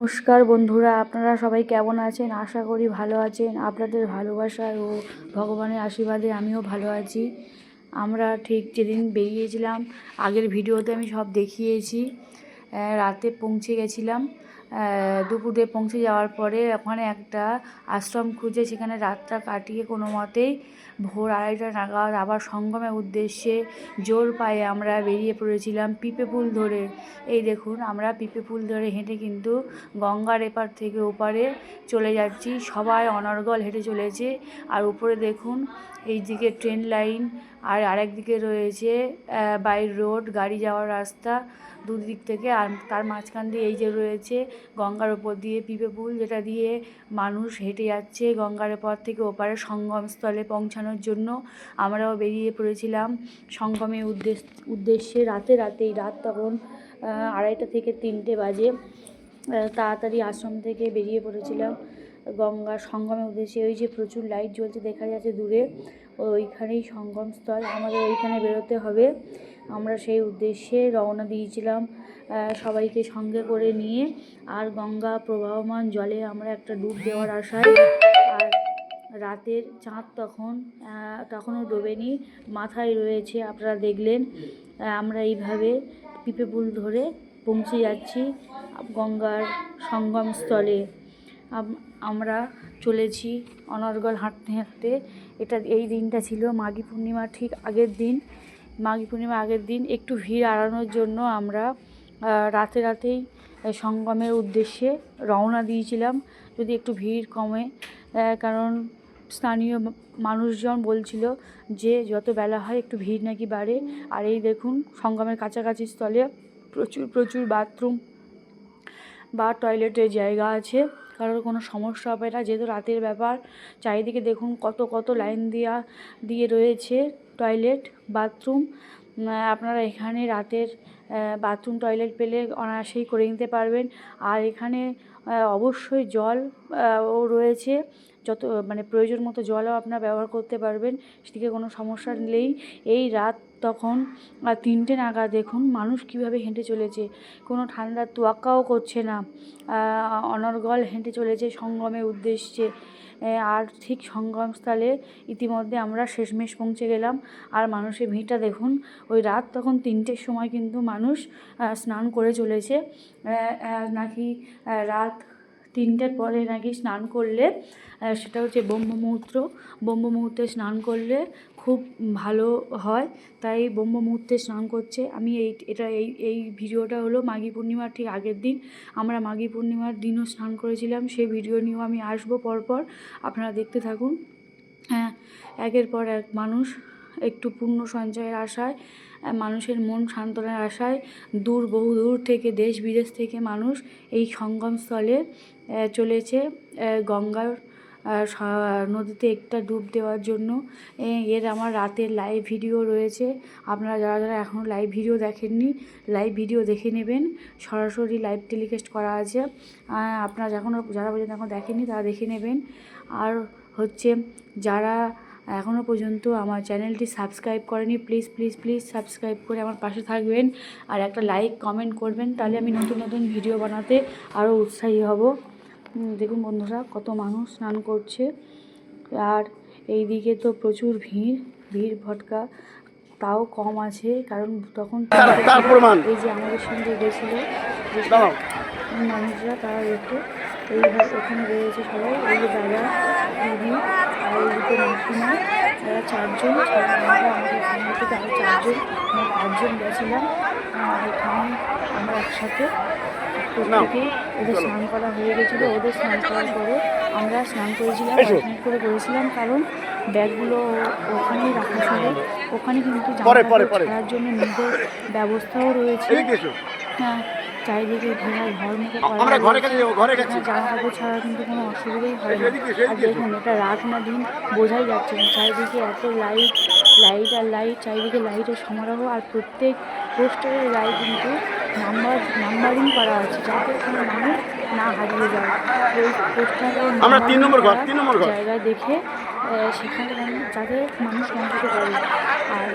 নমস্কার বন্ধুরা, আপনারা সবাই কেমন আছেন? আশা করি ভালো আছেন। আপনাদের ভালোবাসায় ও ভগবানের আশীর্বাদে আমিও ভালো আছি। আমরা ঠিক যেদিন বেরিয়েছিলাম, আগের ভিডিওতে আমি সব দেখিয়েছি। রাতে পৌঁছে গেছিলাম। দুপুরে পৌঁছে যাওয়ার পরে ওখানে একটা আশ্রম খুঁজে সেখানে রাতটা কাটিয়ে কোনো মতেই ভোর আড়াইটা নাগাদ আবার সঙ্গমের উদ্দেশ্যে জোর পায়ে আমরা বেরিয়ে পড়েছিলাম পিপে পুল ধরে। এই দেখুন, আমরা পিপে পুল ধরে হেঁটে কিন্তু গঙ্গার এপার থেকে ওপারে চলে যাচ্ছি। সবাই অনর্গল হেঁটে চলেছে। আর উপরে দেখুন এই দিকে ট্রেন লাইন আর আরেক দিকে রয়েছে বাই রোড গাড়ি যাওয়ার রাস্তা। দুদিক থেকে আর তার মাঝখান দিয়ে এই যে রয়েছে গঙ্গার ওপর দিয়ে পিপে পুল যেটা দিয়ে মানুষ হেঁটে যাচ্ছে গঙ্গার এপার থেকে ওপারে সঙ্গমস্থলে পৌঁছানোর জন্য। আমরাও বেরিয়ে পড়েছিলাম সঙ্গমের উদ্দেশ্য উদ্দেশ্যে রাতে রাতেই রাত তখন আড়াইটা থেকে তিনটে বাজে। তাড়াতাড়ি আশ্রম থেকে বেরিয়ে পড়েছিলাম। গঙ্গা সঙ্গমের উদ্দেশ্যে ওই যে প্রচুর লাইট জ্বলছে দেখা যাচ্ছে দূরে। ওইখানেই সঙ্গমস্থল আমাদের ওইখানে বেরোতে হবে। আমরা সেই উদ্দেশ্যে রওনা দিয়েছিলাম সবাইকে সঙ্গে করে নিয়ে। আর গঙ্গা প্রবাহমান জলে আমরা একটা ডুব দেওয়ার আশায় আর রাতের চাঁদ তখন তখনও ডোবেনি, মাথায় রয়েছে। আপনারা দেখলেন আমরা এইভাবে পিপে পুল ধরে পৌঁছে যাচ্ছি গঙ্গার সঙ্গমস্থলে। আমরা চলেছি অনর্গল হাঁটতে হাঁটতে। এটা, এই দিনটা ছিল মাঘী পূর্ণিমার ঠিক আগের দিন। মাঘী পূর্ণিমা আগের দিন একটু ভিড় এড়ানোর জন্য আমরা রাতে রাতেই সঙ্গমের উদ্দেশ্যে রওনা দিয়েছিলাম। যদি একটু ভিড় কমে কারণ স্থানীয় মানুষজন বলছিল যে যত বেলা হয় একটু ভিড় নাকি বাড়ে। আর এই দেখুন, সঙ্গমের কাছাকাছি স্থলে প্রচুর প্রচুর বাথরুম বা টয়লেটের জায়গা আছে। কারোর কোনো সমস্যা হবে না। যেহেতু রাতের ব্যাপার, চারিদিকে দেখুন কত কত লাইন দেওয়া দিয়ে রয়েছে টয়লেট, বাথরুম। আপনারা এখানে রাতের বাথরুম, টয়লেট পেলে অনায়াসেই করে নিতে পারবেন। আর এখানে অবশ্যই জল ও রয়েছে। যত মানে প্রয়োজন মতো জলও আপনারা ব্যবহার করতে পারবেন, সেদিকে কোনো সমস্যা নেই। এই রাত তখন তিনটে নাগাদ দেখুন মানুষ কীভাবে হেঁটে চলেছে। কোনো ঠান্ডার তোয়াক্কাও করছে না। অনর্গল হেঁটে চলেছে সঙ্গমের উদ্দেশ্যে। আর ঠিক সঙ্গমস্থলে ইতিমধ্যে আমরা শেষমেশ পৌঁছে গেলাম। আর মানুষের ভিড়টা দেখুন, ওই রাত তখন তিনটের সময় কিন্তু মানুষ স্নান করে চলেছে। নাকি রাত তিনটের পরে নাকি স্নান করলে সেটা হচ্ছে ব্রহ্ম মুহূর্ত স্নান করলে খুব ভালো হয়, তাই ব্রহ্ম মুহূর্তে স্নান করছে। আমি এই, এটা এই এই ভিডিওটা হলো মাঘী পূর্ণিমার ঠিক আগের দিন। আমরা মাঘী পূর্ণিমার দিনও স্নান করেছিলাম, সেই ভিডিও নিয়েও আমি আসব পরপর। আপনারা দেখতে থাকুন। হ্যাঁ একের পর এক মানুষ একটু পুণ্য সঞ্চয়ের আশায় মানুষের মন সান্ত্বনার আশায় দূর, বহু দূর থেকে দেশ, বিদেশ থেকে মানুষ এই সঙ্গমস্থলে চলেছে। গঙ্গার নদীতে একটা ডুব দেওয়ার জন্য এর আমার রাতের লাইভ ভিডিও রয়েছে। আপনারা যারা যারা এখনও লাইভ ভিডিও দেখেননি লাইভ ভিডিও দেখে নেবেন। সরাসরি লাইভ টেলিকাস্ট করা আছে। আপনারা যখন, যারা পর্যন্ত এখন দেখেননি, তারা দেখে নেবেন। আর হচ্ছে, যারা এখনও পর্যন্ত আমার চ্যানেলটি সাবস্ক্রাইব করেনি প্লিজ প্লিজ প্লিজ সাবস্ক্রাইব করে আমার পাশে থাকবেন। আর একটা লাইক কমেন্ট করবেন তাহলে আমি নতুন নতুন ভিডিও বানাতে আরও উৎসাহী হব। দেখুন বন্ধুরা কত মানুষ স্নান করছে। আর এই দিকে তো প্রচুর ভিড় ভিড় ভটকা তাও কম আছে কারণ তখন। এই যে আমাদের সঙ্গে গেছিল যে সব মানুষরা তারা দেখে এইভাবে এখানে রয়েছে সবাই এই যে দাদা দিদি আর এইদিকে মাসিমা তারা চারজন ছাড়া আমরা আমাদের থেকে আরও চারজন আমরা পাঁচজন গেছিলাম। এখানে আমরা একসাথে প্রত্যেকে ওদের স্নান করা হয়ে গেছিল ওদের স্নান করার পরে আমরা স্নান করেছিলাম করে করেছিলাম কারণ ব্যাগগুলো ওখানেই রাখা ছিল। ওখানে কিন্তু। ছাড়ার জন্য নিজের ব্যবস্থাও রয়েছে। হ্যাঁ চারিদিকে ঘেরা ঘর করা আমরা ঘরে জামা কাপড় ছাড়া কিন্তু কোনো অসুবিধাই হয় না। আর দেখুন এটা রাত না দিন বোঝাই যাচ্ছে না। চারিদিকে এত লাইট লাইট আর লাইট চারিদিকে লাইটের সমারোহ। আর প্রত্যেক পোস্টারের গায়ে কিন্তু নাম্বার নাম্বারিং করা আছে যাতে কোনো মানুষ না হারিয়ে যায়। ওই পোস্টারে আমরা তিন নম্বর ঘর, তিন নম্বর ঘর। দেখে সেখানে যাতে মানুষ পৌঁছতে পারে। আর